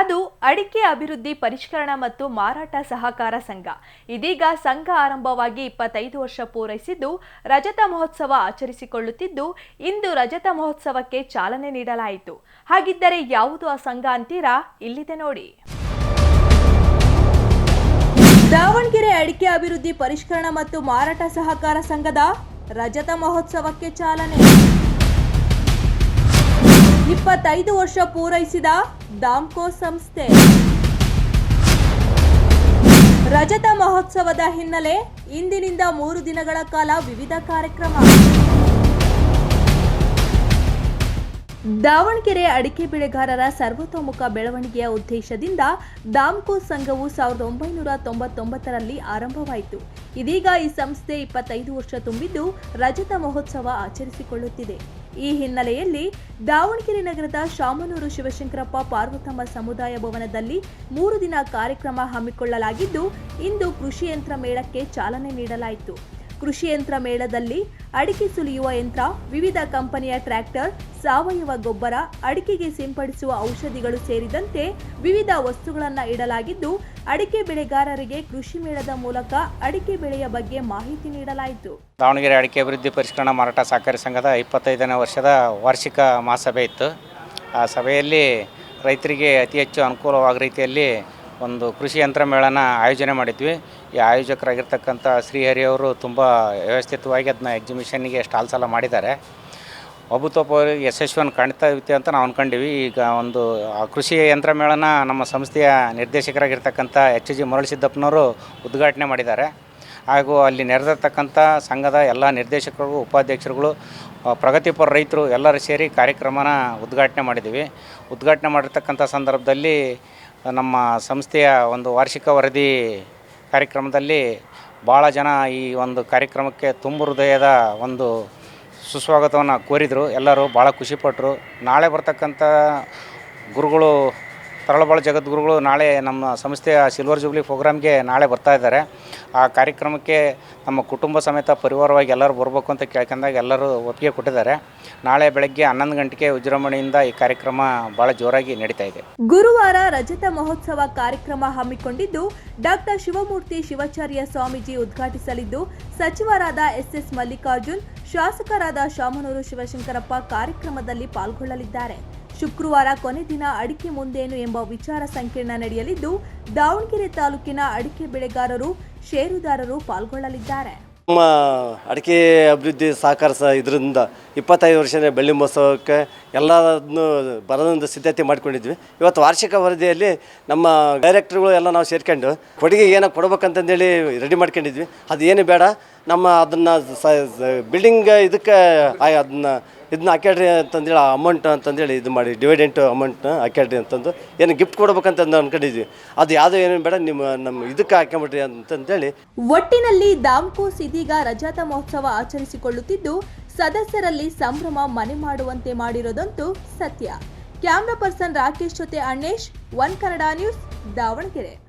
ಅದು ಅಡಿಕೆ ಅಭಿವೃದ್ಧಿ ಪರಿಷ್ಕರಣಾ ಮತ್ತು ಮಾರಾಟ ಸಹಕಾರ ಸಂಘ. ಇದೀಗ ಸಂಘ ಆರಂಭವಾಗಿ ಇಪ್ಪತ್ತೈದು ವರ್ಷ ಪೂರೈಸಿದ್ದು, ರಜತ ಮಹೋತ್ಸವ ಆಚರಿಸಿಕೊಳ್ಳುತ್ತಿದ್ದು, ಇಂದು ರಜತ ಮಹೋತ್ಸವಕ್ಕೆ ಚಾಲನೆ ನೀಡಲಾಯಿತು. ಹಾಗಿದ್ದರೆ ಯಾವುದು ಆ ಸಂಘ ಅಂತೀರಾ? ಇಲ್ಲಿದೆ ನೋಡಿ. ದಾವಣಗೆರೆ ಅಡಿಕೆ ಅಭಿವೃದ್ಧಿ ಪರಿಷ್ಕರಣಾ ಮತ್ತು ಮಾರಾಟ ಸಹಕಾರ ಸಂಘದ ರಜತ ಮಹೋತ್ಸವಕ್ಕೆ ಚಾಲನೆ. ಇಪ್ಪತ್ತೈದು ವರ್ಷ ಪೂರೈಸಿದ ದಾಮ್ಕೋ ಸಂಸ್ಥೆ. ರಜತ ಮಹೋತ್ಸವದ ಹಿನ್ನೆಲೆ ಇಂದಿನಿಂದ ಮೂರು ದಿನಗಳ ಕಾಲ ವಿವಿಧ ಕಾರ್ಯಕ್ರಮ. ದಾವಣಗೆರೆ ಅಡಿಕೆ ಬೆಳೆಗಾರರ ಸರ್ವತೋಮುಖ ಬೆಳವಣಿಗೆಯ ಉದ್ದೇಶದಿಂದ ದಾಮ್ಕೋ ಸಂಘವು ಸಾವಿರದ ಒಂಬೈನೂರ ತೊಂಬತ್ತೊಂಬತ್ತರಲ್ಲಿ ಆರಂಭವಾಯಿತು. ಇದೀಗ ಈ ಸಂಸ್ಥೆ ಇಪ್ಪತ್ತೈದು ವರ್ಷ ತುಂಬಿದ್ದು ರಜತ ಮಹೋತ್ಸವ ಆಚರಿಸಿಕೊಳ್ಳುತ್ತಿದೆ. ಈ ಹಿನ್ನೆಲೆಯಲ್ಲಿ ದಾವಣಗೆರೆ ನಗರದ ಶಾಮನೂರು ಶಿವಶಂಕರಪ್ಪ ಪಾರ್ವತಮ್ಮ ಸಮುದಾಯ ಭವನದಲ್ಲಿ ಮೂರು ದಿನ ಕಾರ್ಯಕ್ರಮ ಹಮ್ಮಿಕೊಳ್ಳಲಾಗಿದ್ದು, ಇಂದು ಕೃಷಿ ಯಂತ್ರ ಮೇಳಕ್ಕೆ ಚಾಲನೆ ನೀಡಲಾಯಿತು. ಕೃಷಿ ಯಂತ್ರ ಮೇಳದಲ್ಲಿ ಅಡಿಕೆ ಸುಲಿಯುವ ಯಂತ್ರ, ವಿವಿಧ ಕಂಪನಿಯ ಟ್ರ್ಯಾಕ್ಟರ್, ಸಾವಯವ ಗೊಬ್ಬರ, ಅಡಿಕೆಗೆ ಸಿಂಪಡಿಸುವ ಔಷಧಿಗಳು ಸೇರಿದಂತೆ ವಿವಿಧ ವಸ್ತುಗಳನ್ನು ಇಡಲಾಗಿದ್ದು, ಅಡಿಕೆ ಬೆಳೆಗಾರರಿಗೆ ಕೃಷಿ ಮೇಳದ ಮೂಲಕ ಅಡಿಕೆ ಬೆಳೆಯ ಬಗ್ಗೆ ಮಾಹಿತಿ ನೀಡಲಾಯಿತು. ದಾವಣಗೆರೆ ಅಡಿಕೆ ಅಭಿವೃದ್ಧಿ ಪರಿಷ್ಕರಣಾ ಮಾರಾಟ ಸಹಕಾರಿ ಸಂಘದ ಇಪ್ಪತ್ತೈದನೇ ವರ್ಷದ ವಾರ್ಷಿಕ ಮಹಾಸಭೆ ಇತ್ತು. ಆ ಸಭೆಯಲ್ಲಿ ರೈತರಿಗೆ ಅತಿ ಹೆಚ್ಚು ಅನುಕೂಲವಾಗ ರೀತಿಯಲ್ಲಿ ಒಂದು ಕೃಷಿ ಯಂತ್ರ ಮೇಳನ ಆಯೋಜನೆ ಮಾಡಿದ್ವಿ. ಈ ಆಯೋಜಕರಾಗಿರ್ತಕ್ಕಂಥ ಶ್ರೀಹರಿ ಅವರು ತುಂಬ ವ್ಯವಸ್ಥಿತವಾಗಿ ಅದನ್ನ ಎಕ್ಸಿಬಿಷನ್ನಿಗೆ ಸ್ಟಾಲ್ಸ್ ಎಲ್ಲ ಮಾಡಿದ್ದಾರೆ. ಒಬ್ಬತೊಬ್ಬ ಯಶಸ್ವಿಯನ್ನು ಕಾಣ್ತಾ ಇರ್ತೀವಿ ಅಂತ ನಾವು ಅಂದ್ಕೊಂಡಿವಿ ಈಗ ಒಂದು ಕೃಷಿ ಯಂತ್ರ ಮೇಳನ ನಮ್ಮ ಸಂಸ್ಥೆಯ ನಿರ್ದೇಶಕರಾಗಿರ್ತಕ್ಕಂಥ ಎಚ್ ಜಿ ಮುರಳಿಸಿದ್ದಪ್ಪನವರು ಉದ್ಘಾಟನೆ ಮಾಡಿದ್ದಾರೆ. ಹಾಗೂ ಅಲ್ಲಿ ನೆರೆದಿರ್ತಕ್ಕಂಥ ಸಂಘದ ಎಲ್ಲ ನಿರ್ದೇಶಕರು ಉಪಾಧ್ಯಕ್ಷರುಗಳು ಪ್ರಗತಿಪರ ರೈತರು ಎಲ್ಲರೂ ಸೇರಿ ಕಾರ್ಯಕ್ರಮನ ಉದ್ಘಾಟನೆ ಮಾಡಿದ್ದೀವಿ. ಉದ್ಘಾಟನೆ ಮಾಡಿರ್ತಕ್ಕಂಥ ಸಂದರ್ಭದಲ್ಲಿ ನಮ್ಮ ಸಂಸ್ಥೆಯ ಒಂದು ವಾರ್ಷಿಕ ವರದಿ ಕಾರ್ಯಕ್ರಮದಲ್ಲಿ ಭಾಳ ಜನ ಈ ಒಂದು ಕಾರ್ಯಕ್ರಮಕ್ಕೆ ತುಂಬ ಹೃದಯದ ಒಂದು ಸುಸ್ವಾಗತವನ್ನು ಕೋರಿದರು. ಎಲ್ಲರೂ ಭಾಳ ಖುಷಿಪಟ್ಟರು ನಾಳೆ ಬರ್ತಕ್ಕಂಥ ಗುರುಗಳು ತರಳಬಾಳ ಜಗದ್ಗುರುಗಳು ನಾಳೆ ನಮ್ಮ ಸಂಸ್ಥೆಯ ಸಿಲ್ವರ್ ಜೂಬ್ಲಿ ಪ್ರೋಗ್ರಾಮ್ಗೆ ನಾಳೆ ಬರ್ತಾ ಇದ್ದಾರೆ. ಆ ಕಾರ್ಯಕ್ರಮಕ್ಕೆ ನಮ್ಮ ಕುಟುಂಬ ಸಮೇತ ಪರಿವಾರವಾಗಿ ಎಲ್ಲರೂ ಬರಬೇಕು ಅಂತ ಕೇಳ್ಕೊಂಡಾಗ ಎಲ್ಲರೂ ಒಪ್ಪಿಗೆ ಕೊಟ್ಟಿದ್ದಾರೆ. ನಾಳೆ ಬೆಳಗ್ಗೆ ಹನ್ನೊಂದು ಗಂಟೆಗೆ ವಿಜೃಂಭಣೆಯಿಂದ ಈ ಕಾರ್ಯಕ್ರಮ ಬಹಳ ಜೋರಾಗಿ ನಡೀತಾ ಇದೆ. ಗುರುವಾರ ರಜತ ಮಹೋತ್ಸವ ಕಾರ್ಯಕ್ರಮ ಹಮ್ಮಿಕೊಂಡಿದ್ದು ಡಾಕ್ಟರ್ ಶಿವಮೂರ್ತಿ ಶಿವಾಚಾರ್ಯ ಸ್ವಾಮೀಜಿ ಉದ್ಘಾಟಿಸಲಿದ್ದು ಸಚಿವರಾದ ಎಸ್ಎಸ್ ಮಲ್ಲಿಕಾರ್ಜುನ್, ಶಾಸಕರಾದ ಶಾಮನೂರು ಶಿವಶಂಕರಪ್ಪ ಕಾರ್ಯಕ್ರಮದಲ್ಲಿ ಪಾಲ್ಗೊಳ್ಳಲಿದ್ದಾರೆ. ಶುಕ್ರವಾರ ಕೊನೆ ದಿನ ಅಡಿಕೆ ಮುಂದೇನು ಎಂಬ ವಿಚಾರ ಸಂಕಿರಣ ನಡೆಯಲಿದ್ದು, ದಾವಣಗೆರೆ ತಾಲೂಕಿನ ಅಡಿಕೆ ಬೆಳೆಗಾರರು, ಷೇರುದಾರರು ಪಾಲ್ಗೊಳ್ಳಲಿದ್ದಾರೆ. ನಮ್ಮ ಅಡಿಕೆ ಅಭಿವೃದ್ಧಿ ಸಹಕಾರ ಸಹ ಇದರಿಂದ ಇಪ್ಪತ್ತೈದು ವರ್ಷದ ಬೆಳ್ಳಿ ಮಹೋತ್ಸವಕ್ಕೆ ಎಲ್ಲದನ್ನು ಬರೋದೊಂದು ಸಿದ್ಧತೆ ಮಾಡಿಕೊಂಡಿದ್ವಿ. ಇವತ್ತು ವಾರ್ಷಿಕ ವರದಿಯಲ್ಲಿ ನಮ್ಮ ಡೈರೆಕ್ಟ್ರುಗಳು ಎಲ್ಲ ನಾವು ಸೇರ್ಕೊಂಡು, ಕೊಡುಗೆ ಏನೋ ಕೊಡ್ಬೇಕಂತಂದೇಳಿ ರೆಡಿ ಮಾಡ್ಕೊಂಡಿದ್ವಿ. ಅದು ಬೇಡ ನಮ್ಮ ಅದನ್ನು ಬಿಲ್ಡಿಂಗ್ ಇದಕ್ಕೆ ಅದನ್ನ, ಇದನ್ನ ಹಾಕ್ಯಾಡ್ರಿ ಅಂತಂದೇಳಿ, ಆ ಅಮೌಂಟ್ ಅಂತಂದೇಳಿ ಇದು ಮಾಡಿ ಡಿವಿಡೆಂಟ್ ಅಮೌಂಟ್ನ ಹಾಕ್ಯಾಡ್ರಿ ಅಂತಂದು ಏನು ಗಿಫ್ಟ್ ಕೊಡ್ಬೇಕಂತ ಅಂದ್ಕೊಂಡಿದ್ವಿ ಅದು ಯಾವುದೋ ಏನೇನು ಬೇಡ, ನಿಮ್ಮ, ನಮ್ಮ ಇದಕ್ಕೆ ಹಾಕ್ಕೊಂಬಿಡ್ರಿ ಅಂತಂದೇಳಿ. ಒಟ್ಟಿನಲ್ಲಿ ದಾಮ್ಕೋಸ್ ಇದೀಗ ರಜಾತ ಮಹೋತ್ಸವ ಆಚರಿಸಿಕೊಳ್ಳುತ್ತಿದ್ದು, ಸದಸ್ಯರಲ್ಲಿ ಸಂಭ್ರಮ ಮನೆ ಮಾಡುವಂತೆ ಮಾಡಿರೋದಂತೂ ಸತ್ಯ. ಕ್ಯಾಮ್ರಾ ಪರ್ಸನ್ ರಾಕೇಶ್ ಜೊತೆ ಅಣ್ಣೇಶ್, ಒನ್ ಕನ್ನಡ ನ್ಯೂಸ್, ದಾವಣಗೆರೆ.